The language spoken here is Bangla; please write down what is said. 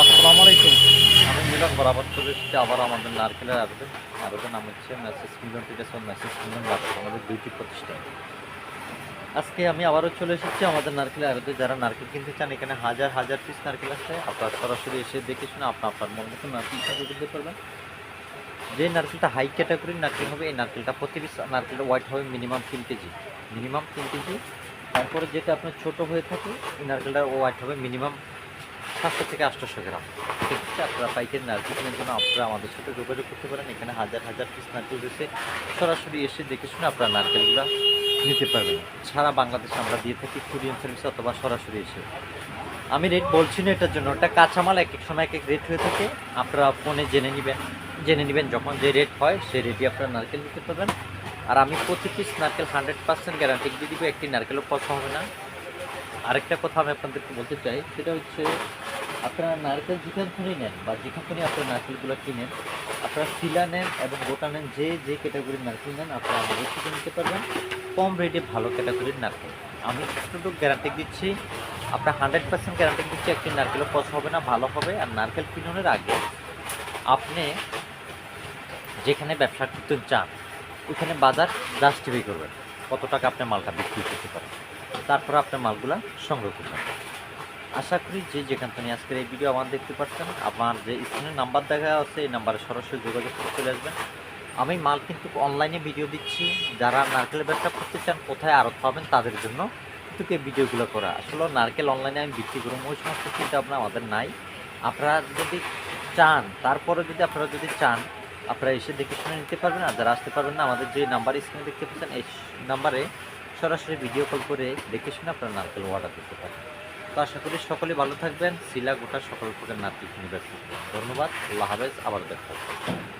আসসালামু আলাইকুম। আমি মিলন বরাবর চলে এসেছি, আবার আমাদের নারকেলের আবেদন আবেদন নাম হচ্ছে মেসেজ মিলন টিকেশন মেসেজ মিলন আমাদের দুইটি প্রতিষ্ঠান। আজকে আমি আবারও চলে এসেছি আমাদের নারকেলের আবেদন যারা নারকেল কিনতে চান, এখানে হাজার হাজার পিস নারকেল আছে। আপনারা সরাসরি এসে দেখে শুনে আপনার আপনার মন মতো নারকেলটা করতে পারবেন যে নারকেলটা হাই ক্যাটাগরির নারকেল হবে, এই নারকেলটা প্রতি পিস নারকেলটা ওয়াইট হবে মিনিমাম তিন কেজি। মিনিমাম তিন কেজি। তারপরে যেটা আপনার ছোটো হয়ে থাকে, এই নারকেলটা ওয়াইট হবে মিনিমাম সাতশো থেকে আটশোশো গ্রাম। সেক্ষেত্রে আপনারা পাইকারি নারকেল জন্য আপনারা আমাদের সাথে যোগাযোগ করতে পারেন, এখানে হাজার হাজার পিস নারকেল রয়েছে সরাসরি এসে দেখে শুনে আপনারা নারকেলগুলো নিতে পারবেন। সারা বাংলাদেশে আমরা দিয়ে থাকি কুরিয়ান সার্ভিস অথবা সরাসরি এসে। আমি রেট বলছি না এটার জন্য, ওটা কাঁচামাল, এক এক সময় এক এক রেট হয়ে থাকে। আপনারা ফোনে জেনে নেবেন জেনে নেবেন যখন যে রেট হয় সেই রেটই আপনারা নারকেল নিতে পারবেন। আর আমি প্রতি পিস নারকেল হান্ড্রেড পার্সেন্ট গ্যারান্টি দিয়ে দিব, একটি নারকেলও পচা হবে না। আরেকটা কথা আমি আপনাদেরকে বলতে চাই, সেটা হচ্ছে আপনারা নারকেল যেখান নেন বা যেখান থেকে আপনারা নারকেলগুলো কিনেন, আপনারা শিলা নেন এবং গোটা নেন, যে যে ক্যাটাগরির নারকেল নেন, আপনারা থেকে নিতে পারবেন। কম রেটে ভালো ক্যাটাগরির নারকেল। আমি শুধু গ্যারান্টি দিচ্ছি, আপনার হান্ড্রেড পার্সেন্ট গ্যারান্টি দিচ্ছি একটি নারকেলও পছন্দ হবে না, ভালো হবে। আর নারকেল কিনানোর আগে আপনি যেখানে ব্যবসা করতে চান ওখানে বাজার জাস্টিফাই করবেন। কত টাকা আপনি মালটা বিক্রি করতে পারেন? তারপর আপনার মালগুলা সংগ্রহ করবেন আশা করি যে যেখান থেকে আজকের এই ভিডিও আমার দেখতে পাচ্ছেন, আমার যে স্ক্রিনের নাম্বার দেখা আছে, এই নাম্বারে সরাসরি যোগাযোগ করে চলে আসবেন। আমি মাল কিন্তু অনলাইনে ভিডিও দিচ্ছি। যারা নারকেলের ব্যবসা করতে চান, কোথায় আরত পাবেন তাদের জন্য কিন্তু এই ভিডিওগুলো করা। আসলে নারকেল অনলাইনে আমি বিক্রি করব, ওই সমস্ত চিন্তা ভাবনা আমাদের নাই। আপনারা যদি চান, তারপরে যদি আপনারা যদি চান, আপনারা এসে দেখে শুনে নিতে পারবেন। আর যারা আসতে পারবেন না, আমাদের যে নাম্বার স্ক্রিনে দেখতে পাচ্ছেন, এই নাম্বারে সরাসরি ভিডিও কল করে দেখে শুনে আপনারা নারকেল অর্ডার করতে পারেন। তো আশা করি সকলে ভালো থাকবেন। শিলা গোটা সকল প্রকার নারকেল কিনে ব্যবসা। ধন্যবাদ। আল্লাহ হাফেজ। আবার দেখা